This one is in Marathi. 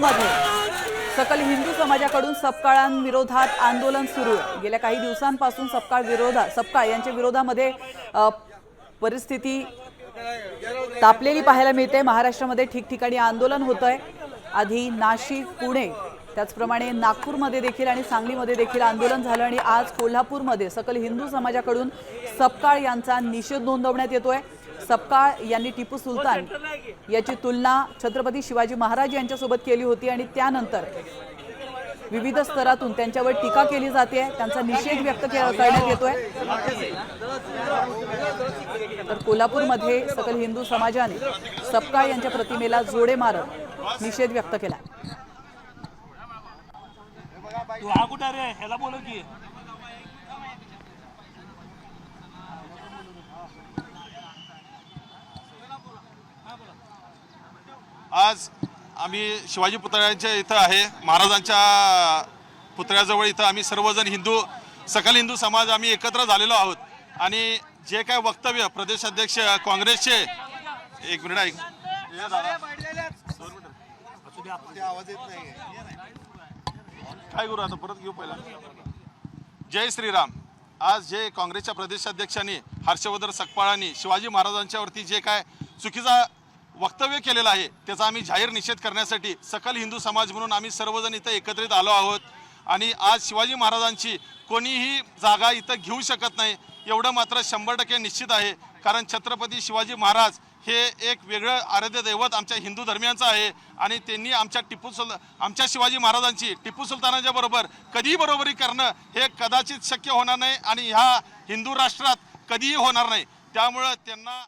कोल्हापूरमध्ये सकल हिंदू समाजाकडून सपकाळांविरोधात आंदोलन सुरू. आहे गेल्या काही दिवसांपासून सपकाळ विरोधात सपकाळ यांच्या विरोधामध्ये परिस्थिती तापलेली पाहायला मिळते. महाराष्ट्रामध्ये ठिकठिकाणी आंदोलन होत आहे आधी नाशिक पुणे त्याचप्रमाणे नागपूरमध्ये देखील आणि सांगलीमध्ये देखील आंदोलन झालं आणि आज कोल्हापूरमध्ये सकल हिंदू समाजाकडून सपकाळ यांचा निषेध नोंदवण्यात येतोय. सपकाळ यांनी टिपू सुलतान याची तुलना छत्रपती शिवाजी महाराज यांच्यासोबत केली होती आणि त्यानंतर विविध स्तरातून त्यांच्यावर टीका केली जाते. त्यांचा निषेध व्यक्त करण्यात येतोय. तर कोल्हापूरमध्ये सकल हिंदू समाजाने सपकाळ यांच्या प्रतिमेला जोडे मारत निषेध व्यक्त केला तू हा कुठं रे? ह्याला बोलव की. आज आम्ही शिवाजी पुतळ्यांच्या इथं आहे. महाराजांच्या पुतळ्याजवळ इथं आम्ही सर्वजण हिंदू सकल हिंदू समाज आम्ही एकत्र झालेलो आहोत. आणि जे काय वक्तव्य प्रदेशाध्यक्ष काँग्रेसचे एक मिनिट ऐक. ये दादा. काय करू आता? परत घेऊ पहिला जय श्रीराम. आज जे काँग्रेसच्या प्रदेशाध्यक्षांनी हर्षवर्धन सकपाळांनी शिवाजी महाराजांच्यावरती जे काय चुकीचा वक्तव्य केलेलं आहे त्याचा आम्ही जाहीर निषेध करण्यासाठी सकल हिंदू समाज म्हणून आम्ही सर्वजण इथं एकत्रित आलो आहोत. आणि आज शिवाजी महाराजांची कोणीही जागा इथं घेऊ शकत नाही एवढं मात्र शंभर टक्के निश्चित आहे. कारण छत्रपती शिवाजी महाराज हे एक वेगळं आराध्य दैवत आमच्या हिंदू धर्मियांचं आहे आणि त्यांनी आमच्या टिपू सुल आमच्या शिवाजी महाराजांची टिपू सुलतानाच्या बरोबर कधीही बरोबरी करणं हे कदाचित शक्य होणार नाही आणि ह्या हिंदू राष्ट्रात कधीही होणार नाही. त्यामुळं त्यांना